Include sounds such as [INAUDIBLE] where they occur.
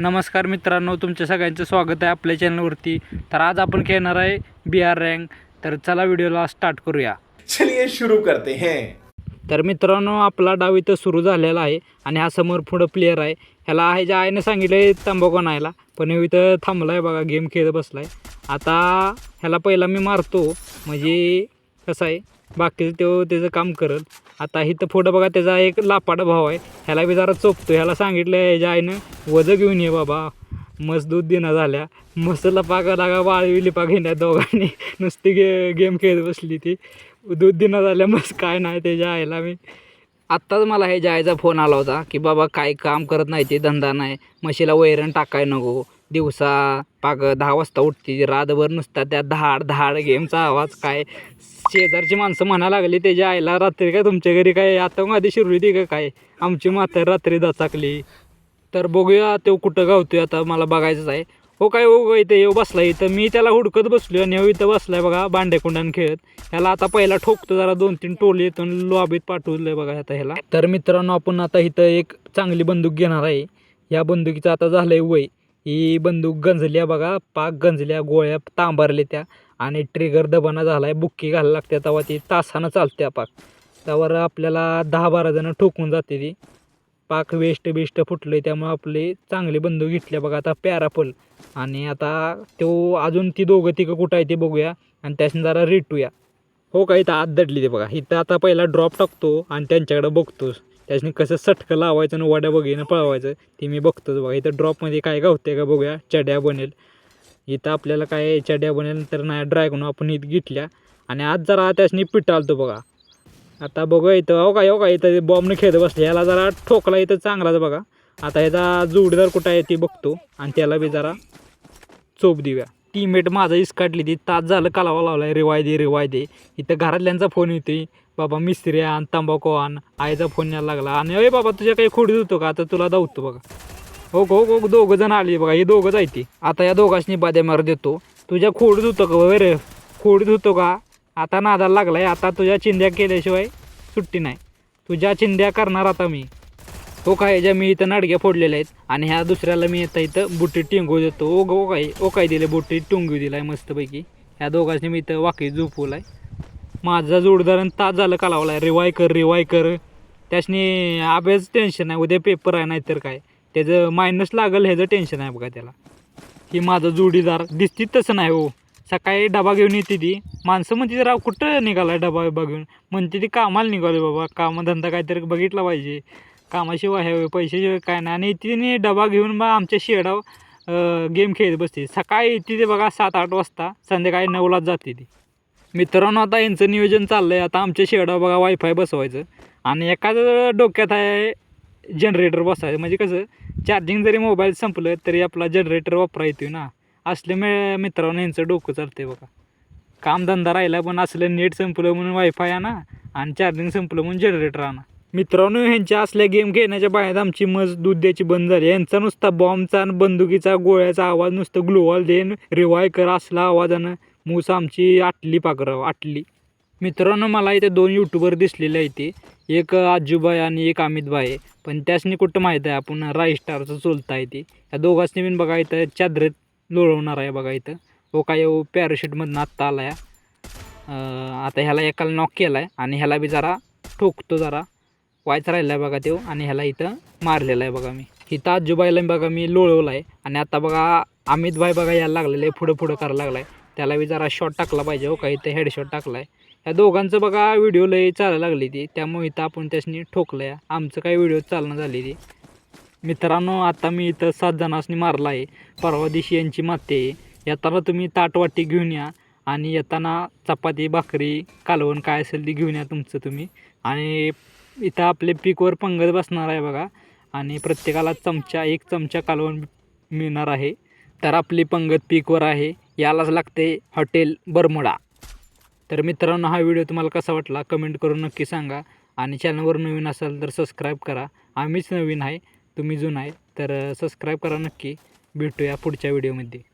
नमस्कार मित्रांनो तुमच्या सगळ्यांचं स्वागत आहे आपल्या चॅनलवरती तर आज आपण खेळणार आहे बी आर रँक तर चला व्हिडिओला स्टार्ट करूया. चलिए शुरू करते हैं. तर मित्रांनो आपला डाव इथं सुरू झालेला आहे आणि हा समोर पुढं प्लेअर आहे. ह्याला ह्याच्या आईनं सांगितलं आहे तंबाखू नायला पण इथं थांबला आहे बघा गेम खेळत बसला आहे आता ह्याला पहिला मी मारतो. म्हणजे कसं आहे बाकीचं तो त्याचं काम करल. आता इथं पुढं बघा त्याचा एक लापाडा भाव आहे. ह्याला बी जरा चोपतो. ह्याला सांगितलं ह्याच्या आईनं वजं घेऊन ये बाबा. मस्त दूध देणं झाल्या. मस्त लपाका लागा वाळवी लिपा घेण्यात दोघांनी. [LAUGHS] नुसती गे गेम खेळत बसली ती. दूध देणं झाल्या मस्त काय नाही त्याच्या आईला मी. आत्ताच मला ह्याच्या आईचा फोन आला होता की बाबा काय काम करत नाही ते धंदा नाही. म्हशीला वैरण टाकाय नको. दिवसा पाग दहा वाजता उठते रातभर नुसता त्या धाड धाड गेमचा आवाज काय शेजारची माणसं म्हणायला लागली त्याच्या आईला रात्री काय तुमच्या घरी काय आता माझी शिरली ती का काय? आमची म्हातारी रात्री दचाकली. तर बघूया तो कुठं गावतोय आता मला बघायचंच आहे. हो काय हो इथं येऊ बसला इथं मी त्याला हुडकत बसलो आणि ह्यो इथं बसलाय बघा भांडेकुंडान खेळत. ह्याला आता पहिला ठोकतो जरा दोन तीन टोली येतो लॉबीत पाठवलंय बघा आता ह्याला. तर मित्रांनो आपण आता इथं एक चांगली बंदूक घेणार आहे. या बंदुकीचं आता झालंय वय. ही बंदूक गंजल्या बघा पाक गंजल्या गोळ्या तांबारल्या त्या आणि ट्रिगर दबाना झाला आहे बुक्की घालायला लागते तेव्हा ती तासानं चालते पाक. त्यावर आपल्याला दहा बारा जणं ठोकून जाते ती. पाक वेस्ट फुटलं आहे त्यामुळे आपली चांगली बंदूक घेतल्या बघा आता पॅरापल आणि आता तो अजून ती दोघं तिघं कुठं आहे ते बघूया आणि त्याच्यानं जरा रेटूया. हो का इथं आत दडली ते बघा. इथं आता पहिला ड्रॉप टाकतो आणि त्यांच्याकडे बघतोस. त्याच्यानी कसं सटकं लावायचं आणि वड्या बघीनं पळवायचं ते मी बघतोच बघा. इथं ड्रॉपमध्ये काय गावते का बघूया. चड्या बनेल. इथं आपल्याला काय चड्या बनेल तर नाही ड्रॅगन आपण इथं घेतल्या. आणि आज जरा त्याच्यानी पिटालतो बघा. आता बघा इथं. हो का हो का इथं बॉम्बनं खेळत बसले. याला जरा ठोकला इथं चांगलाच बघा. आता याचा जोडीदार कुठं आहे ते बघतो. आणि त्याला बी जरा चोप देऊया. टीममेट माझा इस काढली ती. तास झालं कालावा लावला आहे रिवाय दे रिवाय दे. इथं घरातल्यांचा फोन येतोय. बाबा मिस्त्री आण तंबाखू आण. आईचा फोन यायला लागला. आणि अरे बाबा तुझ्या काही खोडीत होतो का? आता तुला धावतो बघा. हो हो हो दोघं जण आले बघा. हे दोघं जायते आता या दोघांनी बाद्या मार देतो. तुझ्या खोडीत होतो का? वगैरे खोडीत होतो का? आता नादाला लागलाय. आता तुझ्या चिंध्या केल्याशिवाय सुट्टी नाही. तुझ्या चिंध्या करणार आता मी. हो काय ज्या मी इथं नाडग्या फोडलेल्या आहेत आणि ह्या दुसऱ्याला मी येता इथं बुट्टी टिंगू देतो. ओ ओ काय ओ काय दिले बुट्टी टुंगू दिलाय मस्तपैकी. ह्या दोघांनी मी इथं वाकई झोपवलाय. माझा जोडदार तास झालं कालावलाय. रिवाय कर रिवाय कर. त्याच्यानी अभ्यास टेन्शन आहे उद्या पेपर आहे नाहीतर काय. त्याचं मायनस लागल ह्याचं टेन्शन आहे बघा त्याला. की माझा जोडीदार दिसती तसं नाही हो. सकाळी डबा घेऊन येते ती. माणसं म्हणते राव कुठं निघाला डबा बिबा घेऊन? म्हणते ती कामाला निघाली बाबा. कामधंदा काहीतरी बघितला पाहिजे. कामाशिवाय हे पैशाशिवाय काय नाही. आणि तिने डबा घेऊन मग आमच्या शेडाव गेम खेळत बसते. सकाळी येते ते बघा सात आठ वाजता संध्याकाळी नऊलाच जाते ती. मित्रांनो आता यांचं नियोजन चाललं आहे आता आमच्या शेडावर बघा वायफाय बसवायचं. आणि एखादं डोक्यात आहे जनरेटर बसायचं. म्हणजे कसं चार्जिंग जरी मोबाईल संपलं तरी आपला जनरेटर वापरा येतोय ना. असले मे मित्रांनो यांचं डोकं चालते बघा. कामधंदा राहिला पण असलं नेट संपलं म्हणून वायफाय आणा आणि चार्जिंग संपलं म्हणून जनरेटर आणा. मित्रांनो ह्यांच्या असल्या गेम खेळण्याच्या बाहेर आमची मज दूध द्यायची बंद झाली. यांचा नुसता बॉम्बचा आणि बंदुकीचा गोळ्याचा आवाज नुसतं ग्लोवाल देन रिवाय कर असला आवाजानं मूस आमची आटली पाकराव आटली. मित्रांनो मला इथे दोन यूट्यूबर दिसलेले आहे ते. एक आजूबाई आणि एक अमितबाई आहे. पण त्यासनी कुठं माहीत आहे? आपण राय स्टारचं चोलता आहे ते. या दोघांनी पण बघा इथं चादरीत लोळवणार आहे बघा इथं. हो काय हो, पॅराशूटमधनं आत्ता आला आहे आता ह्याला एकाला नॉक केला आहे आणि ह्याला बी जरा ठोकतो जरा. व्हायचा राहिला आहे बघा तो आणि ह्याला इथं मारलेला आहे बघा मी. इथं आजूबाईला बघा मी लोळवला आहे आणि आता बघा अमित भाई बघा यायला लागलेलं आहे पुढं पुढं करायला लागला आहे त्याला बी जरा शॉट टाकला पाहिजे हो का इथं हेडशॉट टाकला आहे या दोघांचं बघा व्हिडिओ लई चालायला लागली ती. त्यामुळे इथं आपण त्यासनी ठोकलं आहे आमचं काही व्हिडिओ चालणं झाली ती. मित्रांनो आता मी इथं सात जणांनी मारला आहे. परवा दिवशी यांची माते आहे. येताना तुम्ही ताटवाटी घेऊन या आणि येताना चपाती भाकरी कालवण काय असेल ती घेऊन या तुमचं तुम्ही. आणि इथं आपले पीकवर पंगत बसणार आहे बघा. आणि प्रत्येकाला चमचा एक चमचा कालवण मिळणार आहे. तर आपली पंगत पीकवर आहे. यालाच लागते हॉटेल बरमुडा. तर मित्रांनो हा व्हिडिओ तुम्हाला कसा वाटला कमेंट करून नक्की सांगा. आणि चॅनलवर नवीन असाल तर सबस्क्राईब करा. आम्हीच नवीन आहे तुम्ही जुना आहे तर सबस्क्राईब करा नक्की. भेटूया पुढच्या व्हिडिओमध्ये.